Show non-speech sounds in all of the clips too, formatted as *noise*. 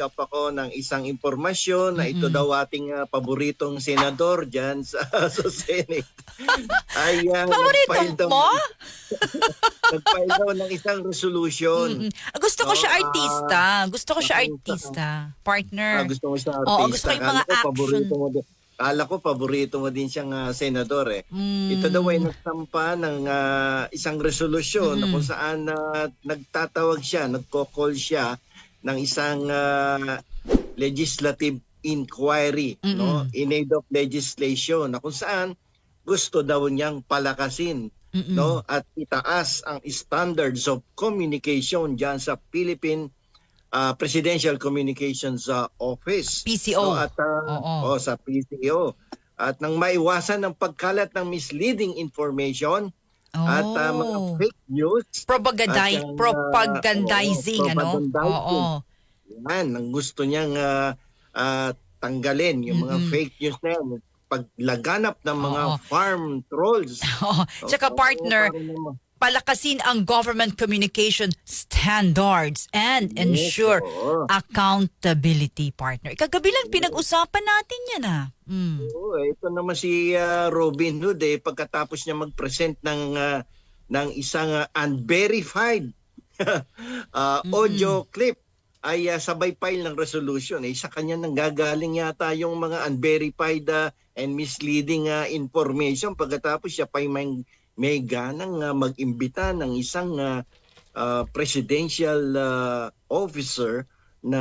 nakatanggap ako ng isang impormasyon na ito Mm-mm. daw ating ah, paboritong senador dyan sa, *laughs* sa Senate. Ay, nag-file Paborito daw- mo? *laughs* Nag-file daw ng isang resolution. Mm-mm. Ah, Gusto ko No, siya ah, artista. Gusto ko siya artista. Partner. Ah, gusto mo siya artista. Oo, gusto ko yung mga Kala ko, action. Paborito mo. Kala ko paborito mo din siyang ah, senador eh. Mm. Ito daw ay nagsampa ng ah, isang resolusyon na Mm-mm. kung saan ah, nagtatawag siya, nagko-call siya ng isang ah, legislative inquiry no Mm-mm. in aid of legislation na kung saan gusto daw niyang palakasin Mm-mm. no at itaas ang standards of communication diyan sa Philippine ah, Presidential Communications ah, Office PCO. no, at Oo. oh, sa PCO at nang maiwasan ng pagkalat ng misleading information at ah, mga Oh. fake news Propagandize, At yung, ah, propagandizing, oo, ano? Oo. yan ang gusto niyang ah, ah, tanggalin yung mga Mm-mm. fake news na yan paglaganap ng mga Oo. farm trolls *laughs* Oo. Tsaka Oo, partner, naman. Palakasin ang government communication standards and Yes, ensure accountability, partner. Kagabi lang pinag-usapan natin yan, ah. Mm. Oo, ito naman si ah, Robin Hood eh pagkatapos niya mag-present ng ah, ng isang ah, unverified *laughs* ah, audio clip ay ah, sabay file ng resolution eh sa kanya nang gagaling yata yung mga unverified ah, and misleading ah, information pagkatapos siya pa may may ganang ah, mag-imbita ng isang ah, ah, presidential ah, officer na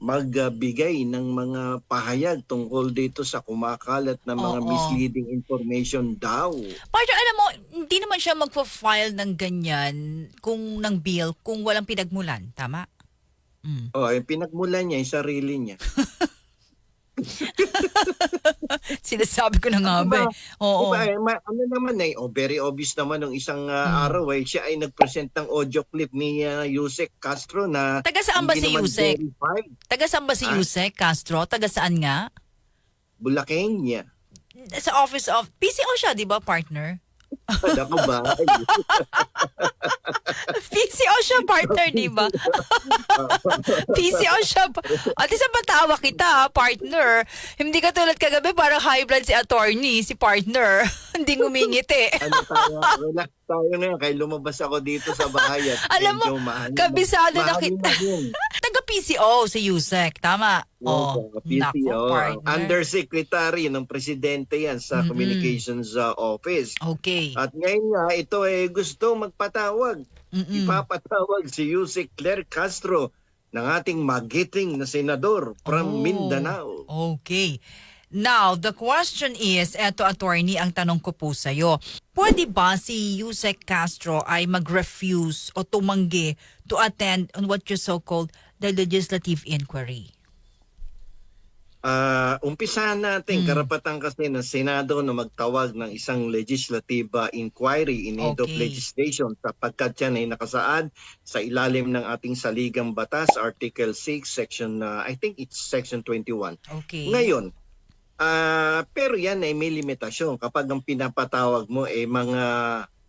magbigay ng mga pahayag tungkol dito sa kumakalat na mga Oo. misleading information daw. Partner, alam mo, hindi naman siya magpa-file ng ganyan kung ng bill kung walang pinagmulan. Tama? Mm. Oh, yung pinagmulan niya, yung sarili niya. *laughs* *laughs* Sinasabi ko na nga ba. eh. Oo. Diba, eh, ma- ano naman eh, oh, very obvious naman nung isang ah, Mm. araw eh, siya ay nag-present ng audio clip ni uh, Yusek Castro na Taga saan ba si Yusek? verified. Taga saan ba si Ah? Yusek Castro? Taga saan nga? Bulacan niya. Sa office of... PCO siya, di ba, partner? Ako ba? *laughs* PCO siya, partner, di ba? *laughs* PCO siya. At isa matawa kita, partner. Hindi ka tulad kagabi, parang high blood si attorney, si partner. *laughs* Hindi ngumingiti. ano tayo, relax tayo na yun. Kaya lumabas ako dito sa bahay at Alam mo, kabisado na kita. PCO si Yusek, tama? Oh, Oh, PCO, partner. Undersecretary ng Presidente yan sa Mm-mm. Communications uh, Office. Okay. At ngayon nga, ito eh gusto magpatawag. Mm-mm. Ipapatawag si Yusek Claire Castro ng ating magiting na senador from Oh. Mindanao. Okay. Now, the question is, eto attorney, ang tanong ko po sa'yo. Pwede ba si Yusek Castro ay mag-refuse o tumanggi to attend on what you so-called the legislative inquiry? Ah, umpisahan natin Mm. karapatan kasi ng Senado na magtawag ng isang legislative uh, inquiry in aid of Okay. legislation sapagkat yan ay nakasaad sa ilalim ng ating saligang batas Article 6 section uh, I think it's section 21. Okay. Ngayon, ah pero yan ay may limitasyon kapag ang pinapatawag mo ay mga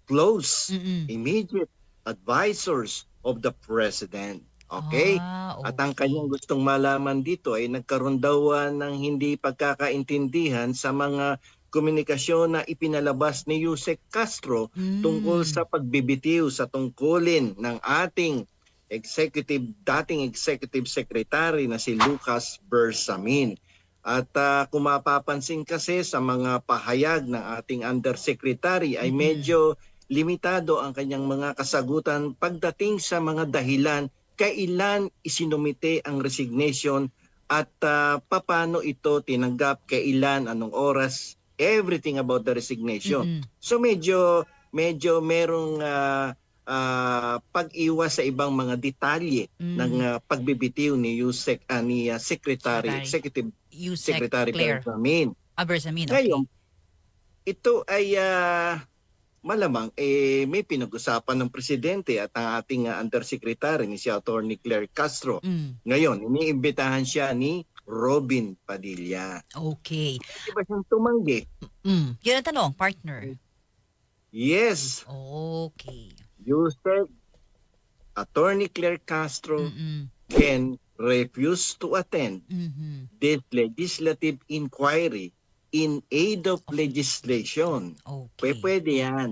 close, Mm-mm. immediate advisors of the president. Okay? Ah, At ang okay. kanyang gustong malaman dito ay nagkaroon daw ah, ng hindi pagkakaintindihan sa mga komunikasyon na ipinalabas ni Yusek Castro Mm. tungkol sa pagbibitiw sa tungkulin ng ating executive dating executive secretary na si Lucas Bersamin. At ah, kung mapapansin kasi sa mga pahayag ng ating undersecretary ay Mhm. medyo limitado ang kanyang mga kasagutan pagdating sa mga dahilan kailan isinumite ang resignation at ah, papaano ito tinanggap, kailan, anong oras, everything about the resignation. Mm-mm. So medyo medyo merong ah, ah, pag-iwas sa ibang mga detalye Mm. ng ah, pagbibitiw ni Yusek ah, ni ah, Secretary, Secretary. Executive Yusek Secretary Claire Benjamin. Abersamin. Okay. Ngayon, ito ay ah, malamang eh, may pinag-usapan ng presidente at ang ating ah, undersecretary ni si Attorney Claire Castro. Mm. Ngayon, iniimbitahan siya ni Robin Padilla. Okay. Di ba siyang tumanggi? Mm. Yun ang tanong, partner. Yes, Okay. Yusek, Attorney Claire Castro, Mm-mm. Ken refuse to attend Mhm. this legislative inquiry in aid of legislation. Okay. Pwe- Pwede yan.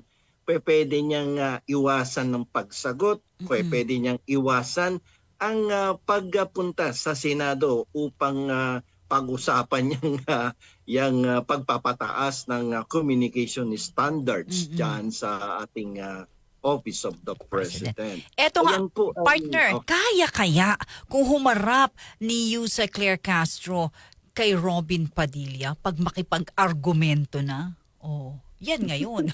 Pwe- Pwede niyang ah, iwasan ng pagsagot. Mm-mm. Pwede niyang iwasan ang ah, pagpunta sa Senado upang ah, pag-usapan *laughs* yung, ah, yung ah, pagpapataas ng ah, communication standards Mm-mm. dyan sa ating ah, Office of the President. President. Eto nga, po partner, oh, kaya kaya kung humarap ni Yusa Claire Castro kay Robin Padilla pag makipag-argumento na? Oh, yan ngayon.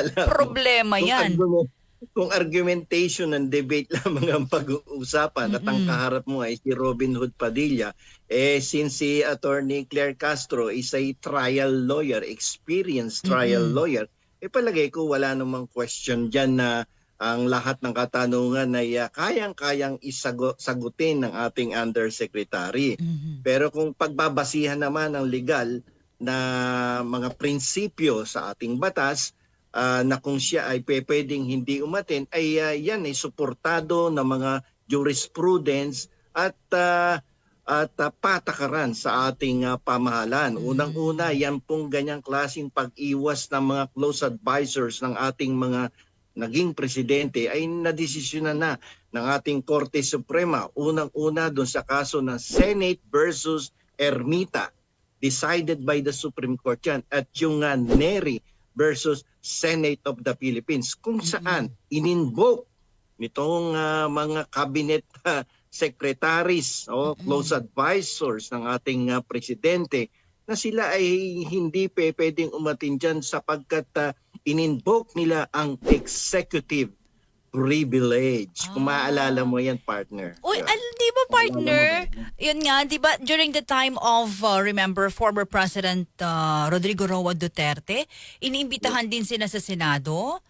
alam Problema kung yan. argument- kung argumentation and debate *laughs* lamang ang pag-uusapan at ang kaharap mo ay si Robin Hood Padilla, eh since si Attorney Claire Castro is a trial lawyer, experienced trial Mm-mm. lawyer, eh palagay ko wala namang question dyan na ang lahat ng katanungan ay ah, kayang-kayang isagutin ng ating undersecretary. Mhm. Pero kung pagbabasihan naman ng legal na mga prinsipyo sa ating batas, ah, na kung siya ay pwedeng hindi umaten, ay ah, yan ay suportado ng mga jurisprudence at ah, at ah, patakaran sa ating ah, pamahalaan. Mm. Unang-una, yan pong ganyang klaseng pag-iwas ng mga close advisors ng ating mga naging presidente ay nadesisyonan na ng ating Korte Suprema. Unang-una doon sa kaso ng Senate versus Ermita decided by the Supreme Court yan. At yung uh, Neri versus Senate of the Philippines kung saan ininvoke nitong ah, mga cabinet ah, secretaries o Mm-mm. close advisors ng ating ah, presidente na sila ay hindi pe pwedeng umatin dyan sapagkat ah, ininvoke nila ang executive privilege. Kung Ah. maaalala mo yan, partner. Uy, Yeah. al- di ba partner? Yun nga, di ba during the time of, uh, remember, former President uh, Rodrigo Roa Duterte, iniimbitahan din sila sa Senado?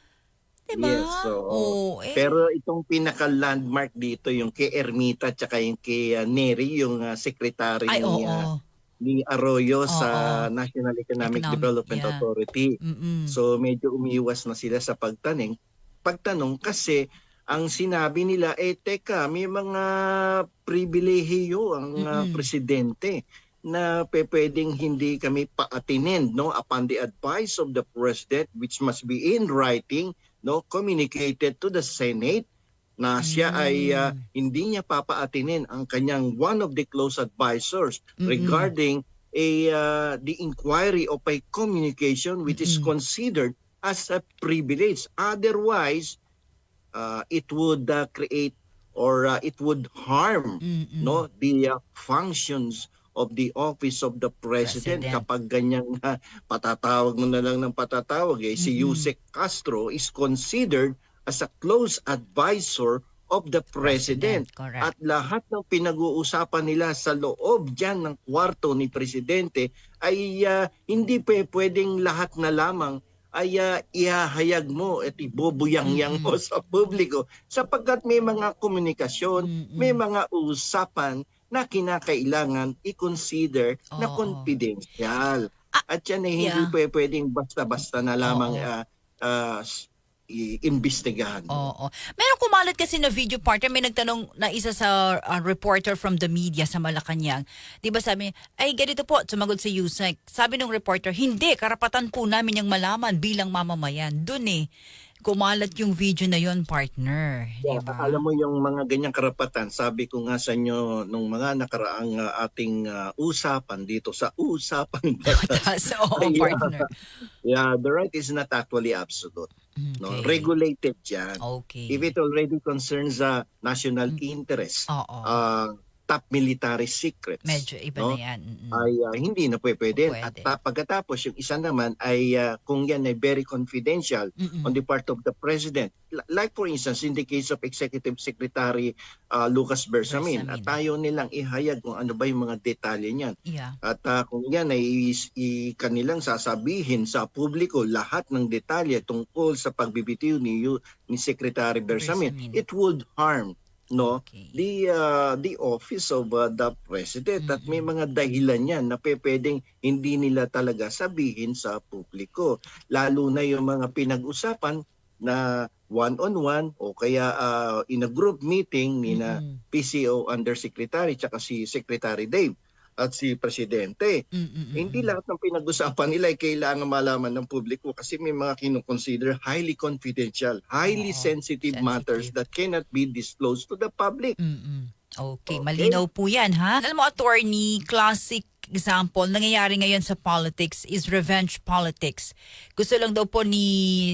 Di ba? Yes, oo. Oo, eh, Pero itong pinaka-landmark dito, yung kay Ermita at yung kay uh, Neri, yung uh, secretary ay, ni, uh, ni Arroyo Oo. sa National Economic, Economic, Development yeah. Authority. Mm-mm. So medyo umiiwas na sila sa pagtaning. Pagtanong kasi ang sinabi nila, eh teka, may mga pribilehiyo ang uh, Mm-mm. presidente na pwedeng hindi kami paatinin no upon the advice of the president which must be in writing no communicated to the senate na siya ay uh, Mm. hindi niya papaatinin ang kanyang one of the close advisors Mm-mm. regarding a uh, the inquiry of a communication which is Mm-mm. considered as a privilege otherwise uh, it would uh, create or uh, it would harm Mm-mm. no the uh, functions of the office of the president, President. kapag ganyang uh, patatawag mo na lang ng patatawag eh si Mm-mm. Yusek Castro is considered as a close advisor of the president. Correct. At lahat ng pinag-uusapan nila sa loob dyan ng kwarto ni Presidente ay ah, hindi pa pwedeng lahat na lamang ay ah, ihahayag mo at ibubuyang-yang mo sa publiko sapagkat may mga komunikasyon, Mm-mm. may mga usapan na kinakailangan i-consider na Oo. confidential. At yan ay hindi yeah. pwedeng basta-basta na lamang ah, ah, s- i-imbestigahan. Oo. Meron kumalat kasi na video partner, may nagtanong na isa sa uh, reporter from the media sa Malacanang. Di ba sabi, ay ganito po, sumagot si Yusek. Sabi ng reporter, hindi, karapatan po namin yung malaman bilang mamamayan. Doon eh, kumalat yung video na yon partner. Yeah, ba? alam mo yung mga ganyang karapatan, sabi ko nga sa inyo nung mga nakaraang ah, ating ah, usapan dito sa usapan *laughs* batas. Oo, *laughs* Yeah. partner. yeah, the right is not actually absolute. No, Okay. regulated 'yan. Okay. If it already concerns the national interest, Oo. uh, top military secrets, Medyo iba no? na yan. Mm-mm. ay ah, hindi na pwe- pwede. Pwede. At ta- pagkatapos yung isa naman ay ah, kung yan ay very confidential Mm-mm. on the part of the president. L- Like for instance, in the case of Executive Secretary uh, Lucas Bersamin, Bersamin. at tayo nilang ihayag kung ano ba yung mga detalye niyan. Yeah. At uh, kung yan ay i- kanilang sasabihin sa publiko lahat ng detalye tungkol sa pagbibitiw ni, ni Secretary Bersamin, Bersamin. it would harm no? Okay. the uh, the office of uh, the president. At may mga dahilan yan na pwedeng hindi nila talaga sabihin sa publiko. Lalo na yung mga pinag-usapan na one-on-one o kaya ah, in a group meeting ni na Mm-mm. PCO Undersecretary tsaka si Secretary Dave at si Presidente. Mm-mm. Hindi lahat ng pinag-usapan nila ay kailangan malaman ng publiko kasi may mga kinukonsider highly confidential, highly Oo, sensitive, matters sensitive. that cannot be disclosed to the public. Mm-mm. Okay, Okay. malinaw po yan ha. Alam mo, attorney, classic example, nangyayari ngayon sa politics is revenge politics. Gusto lang daw po ni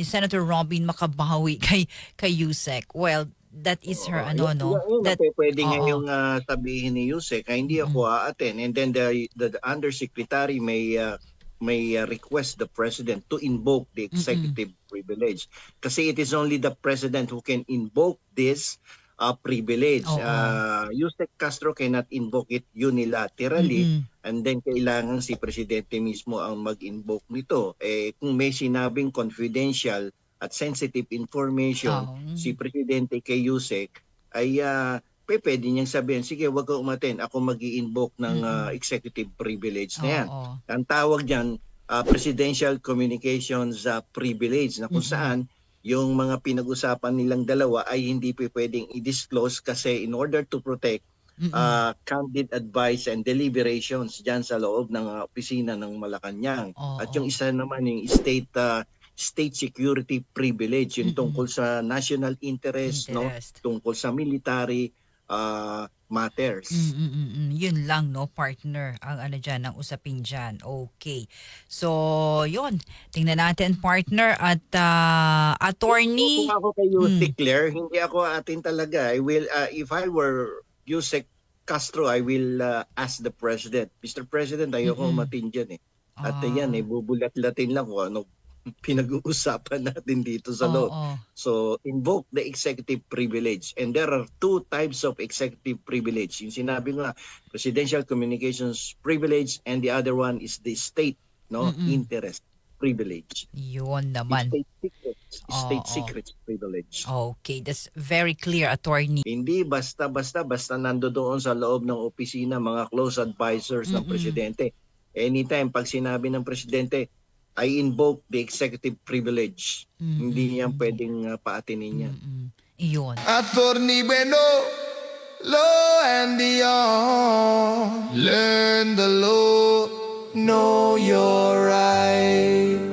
Senator Robin makabawi *laughs* kay, kay Yusek. Well, that is her, ano, no? That, pwede oo. ngayong ah, sabihin ni Yusek, ah, hindi ako a-attend. And then the, the, the undersecretary may ah, may ah, request the president to invoke the executive privilege. Kasi it is only the president who can invoke this ah, privilege. Oo. Uh, Yusek Castro cannot invoke it unilaterally. Mm-mm. And then kailangan si presidente mismo ang mag-invoke nito. Eh kung may sinabing confidential at sensitive information Oo. si presidente kay Yusek ay uh, pwede niyang sabihin, sige, wag ka umaten, ako mag invoke ng ah, executive privilege na yan. Oo. Ang tawag diyan presidential communications ah, privilege na kung Mhm. saan yung mga pinag-usapan nilang dalawa ay hindi pa pwedeng i-disclose kasi in order to protect Mm-mm. uh, candid advice and deliberations dyan sa loob ng uh, opisina ng Malacanang. Oo. At yung isa naman yung state uh, state security privilege yung tungkol sa national interest, no Interest. tungkol sa military uh, matters. Mm-mm-mm. Yun lang, no, partner, ang ano dyan, ang usapin dyan. Okay. So, yun. Tingnan natin, partner, at ah, attorney. Kung ako kay Yusek Mm. Claire, hindi ako atin talaga. I will uh, if I were Yusek Castro, I will uh, ask the president. Mr. President, ayoko Mm-mm. umatin dyan eh. At Ah. yan eh, bubulat-latin lang kung ano pinag-uusapan *laughs* natin dito sa loob. Oo. So, invoke the executive privilege. And there are two types of executive privilege. Yung sinabi nga, presidential communications privilege and the other one is the state no Mm-mm. interest privilege. Yun naman. State secrets, state Oo. secrets privilege. Okay, that's very clear, attorney. Hindi basta-basta, basta nando doon sa loob ng opisina, mga close advisors ng Mm-mm. presidente. Anytime, pag sinabi ng presidente, I invoke the executive privilege. Mm-mm. Hindi yan pwedeng uh, paatinin niya. Mm-mm. Iyon. Attorney Bueno, law and beyond. Learn the law, know your rights.